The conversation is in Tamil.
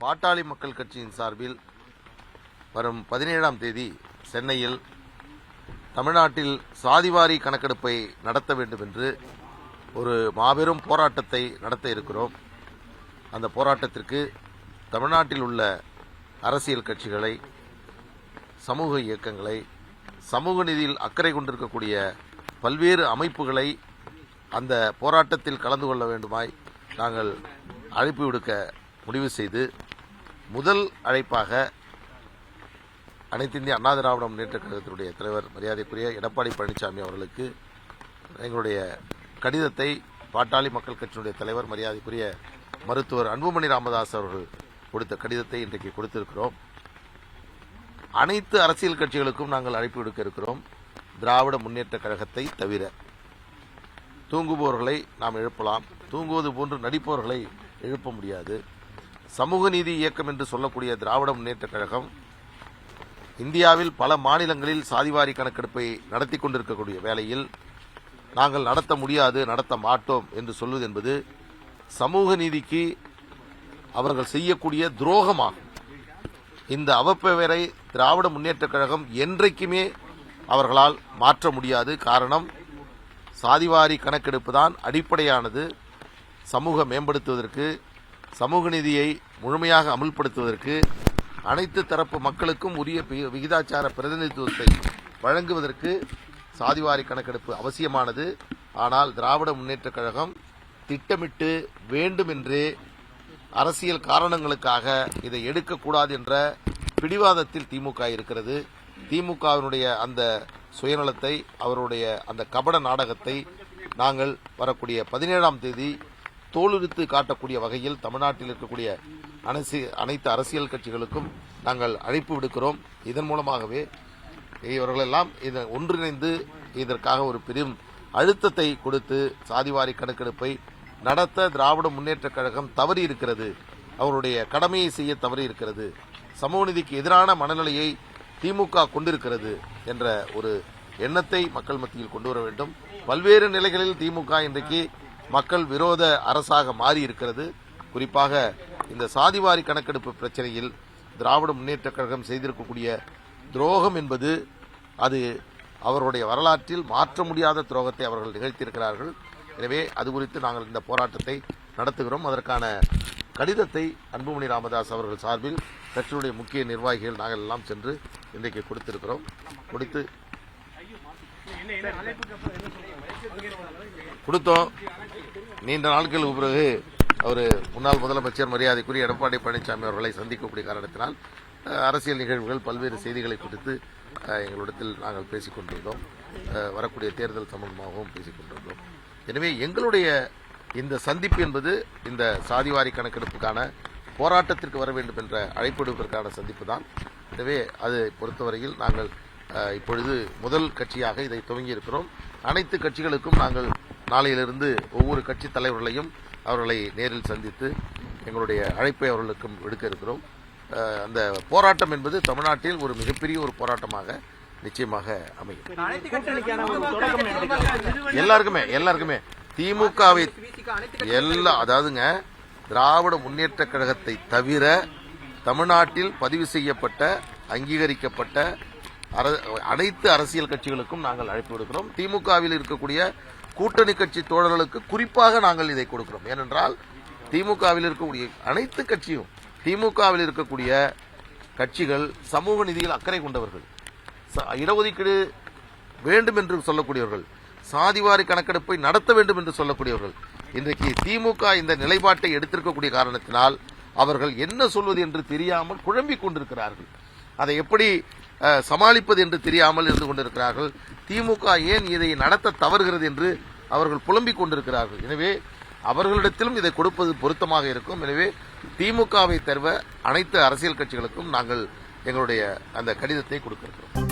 பாட்டாளி மக்கள் கட்சியின் சார்பில் வரும் பதினேழாம் தேதி சென்னையில் தமிழ்நாட்டில் சாதிவாரி கணக்கெடுப்பை நடத்த வேண்டும் என்று ஒரு மாபெரும் போராட்டத்தை நடத்த இருக்கிறோம். அந்த போராட்டத்திற்கு தமிழ்நாட்டில் உள்ள அரசியல் கட்சிகளை சமூக இயக்கங்களை சமூக நிதியில் அக்கறை கொண்டிருக்கக்கூடிய பல்வேறு அமைப்புகளை அந்த போராட்டத்தில் கலந்து கொள்ள வேண்டுமாய் நாங்கள் அழைப்பு விடுக்க முடிவு செய்து முதல் அழைப்பாக அனைத்து இந்திய அண்ணா திராவிட முன்னேற்ற கழகத்தினுடைய தலைவர் மரியாதைக்குரிய எடப்பாடி பழனிசாமி அவர்களுக்கு எங்களுடைய கடிதத்தை பாட்டாளி மக்கள் கட்சியினுடைய தலைவர் மரியாதைக்குரிய மருத்துவர் அன்புமணி ராமதாஸ் அவர்கள் கொடுத்த கடிதத்தை இன்றைக்கு கொடுத்திருக்கிறோம். அனைத்து அரசியல் கட்சிகளுக்கும் நாங்கள் அழைப்பு விடுக்க இருக்கிறோம். திராவிட முன்னேற்ற கழகத்தை தவிர தூங்குபவர்களை நாம் எழுப்பலாம். தூங்குவது போன்று நடிப்பவர்களை எழுப்ப முடியாது. சமூக நீதி இயக்கம் என்று சொல்லக்கூடிய திராவிட முன்னேற்ற கழகம் இந்தியாவில் பல மாநிலங்களில் சாதிவாரி கணக்கெடுப்பை நடத்தி கொண்டிருக்கக்கூடிய வேளையில் நாங்கள் நடத்த முடியாது நடத்த மாட்டோம் என்று சொல்வது என்பது சமூக நீதிக்கு அவர்கள் செய்யக்கூடிய துரோகமாகும். இந்த அவப்பெயரை திராவிட முன்னேற்றக் கழகம் என்றைக்குமே அவர்களால் மாற்ற முடியாது. காரணம் சாதிவாரி கணக்கெடுப்பு தான் அடிப்படையானது சமூக மேம்படுத்துவதற்கு சமூக நீதியை முழுமையாக அமுல்படுத்துவதற்கு அனைத்து தரப்பு மக்களுக்கும் உரிய விகிதாச்சார பிரதிநிதித்துவத்தை வழங்குவதற்கு சாதிவாரி கணக்கெடுப்பு அவசியமானது. ஆனால் திராவிட முன்னேற்றக் கழகம் திட்டமிட்டு வேண்டுமென்றே அரசியல் காரணங்களுக்காக இதை எடுக்கக்கூடாது என்ற பிடிவாதத்தில் திமுக இருக்கிறது. திமுகவினுடைய அந்த சுயநலத்தை அவருடைய அந்த கபட நாடகத்தை நாங்கள் வரக்கூடிய பதினேழாம் தேதி தோலுரித்து காட்டக்கூடிய வகையில் தமிழ்நாட்டில் இருக்கக்கூடிய அனைத்து அனைத்து அரசியல் கட்சிகளுக்கும் நாங்கள் அழைப்பு விடுக்கிறோம். இதன் மூலமாகவே இவர்களெல்லாம் இதை ஒன்றிணைந்து இதற்காக ஒரு பெரும் அழுத்தத்தை கொடுத்து சாதிவாரி கணக்கெடுப்பை நடத்த திராவிட முன்னேற்றக் கழகம் தவறி இருக்கிறது. அவருடைய கடமையை செய்ய தவறி இருக்கிறது. சமூக நீதிக்கு எதிரான மனநிலையை திமுக கொண்டிருக்கிறது என்ற ஒரு எண்ணத்தை மக்கள் மத்தியில் கொண்டு வர வேண்டும். பல்வேறு நிலைகளில் திமுக இன்றைக்கு மக்கள் விரோத அரசாக மாறி இருக்கிறது குறிப்பாக இந்த சாதிவாரி கணக்கெடுப்பு பிரச்சனையில் திராவிட முன்னேற்றக் கழகம் செய்திருக்கக்கூடிய துரோகம் என்பது அது அவருடைய வரலாற்றில் மாற்ற முடியாத துரோகத்தை அவர்கள் நிகழ்த்தியிருக்கிறார்கள். எனவே அது குறித்து நாங்கள் இந்த போராட்டத்தை நடத்துகிறோம். அதற்கான கடிதத்தை அன்புமணி ராமதாஸ் அவர்கள் சார்பில் கட்சியுடைய முக்கிய நிர்வாகிகள் நாங்கள் எல்லாம் சென்று இன்றைக்கு கொடுத்திருக்கிறோம். கொடுத்து கொடுத்தோம். நீண்ட நாட்களுக்கு பிறகு அவர் முன்னாள் முதலமைச்சர் மரியாதைக்குரிய எடப்பாடி பழனிசாமி அவர்களை சந்திக்கக்கூடிய காரணத்தினால் அரசியல் நிகழ்வுகள் பல்வேறு செய்திகளை குறித்து எங்களிடத்தில் நாங்கள் பேசிக் கொண்டிருந்தோம் வரக்கூடிய தேர்தல் சம்பந்தமாகவும் பேசிக் கொண்டிருந்தோம் எனவே எங்களுடைய இந்த சந்திப்பு என்பது இந்த சாதிவாரி கணக்கெடுப்புக்கான போராட்டத்திற்கு வர வேண்டும் என்ற அழைப்பிடுவதற்கான சந்திப்பு தான் எனவே அதை பொறுத்தவரையில் நாங்கள் இப்பொழுது முதல் கட்சியாக இதை துவங்கி இருக்கிறோம் அனைத்து கட்சிகளுக்கும் நாங்கள் நாளையிலிருந்து ஒவ்வொரு கட்சி தலைவர்களையும் அவர்களை நேரில் சந்தித்து எங்களுடைய அழைப்பை அவர்களுக்கும் விடுக்க இருக்கிறோம். அந்த போராட்டம் என்பது தமிழ்நாட்டில் ஒரு மிகப்பெரிய ஒரு போராட்டமாக நிச்சயமாக அமையும். எல்லாருக்குமே எல்லாருக்குமே. திமுகவை எல்லா அதாவதுங்க திராவிட முன்னேற்ற கழகத்தை தவிர தமிழ்நாட்டில் பதிவு செய்யப்பட்ட அங்கீகரிக்கப்பட்ட அனைத்து அரசியல் கட்சிகளுக்கும் நாங்கள் அழைப்பு விடுக்கிறோம். திமுகவில் இருக்கக்கூடிய கூட்டணி கட்சி தோழர்களுக்கு குறிப்பாக நாங்கள் இதை கொடுக்கிறோம். ஏனென்றால் திமுகவில் இருக்கக்கூடிய அனைத்து கட்சியும் திமுகவில் இருக்கக்கூடிய கட்சிகள் சமூக நிதியில் அக்கறை கொண்டவர்கள். ச- இடஒதுக்கீடு வேண்டும் என்று சொல்லக்கூடியவர்கள் சாதிவாரி கணக்கெடுப்பை நடத்த வேண்டும் என்று சொல்லக்கூடியவர்கள். இன்றைக்கு திமுக இந்த நிலைப்பாட்டை எடுத்திருக்கக்கூடிய காரணத்தினால் அவர்கள் என்ன சொல்வது என்று தெரியாமல் குழம்பிக் கொண்டிருக்கிறார்கள். அதை எப்படி சமாளிப்பது என்று தெரியாமல் இருந்து கொண்டிருக்கிறார்கள். திமுக ஏன் இதை நடத்த தவறுகிறது என்று அவர்கள் புலம்பிக் கொண்டிருக்கிறார்கள். எனவே அவர்களிடத்திலும் இதை கொடுப்பது பொருத்தமாக இருக்கும். எனவே திமுகவை தருவ அனைத்து அரசியல் கட்சிகளுக்கும் நாங்கள் எங்களுடைய அந்த கடிதத்தை கொடுக்கிறோம்.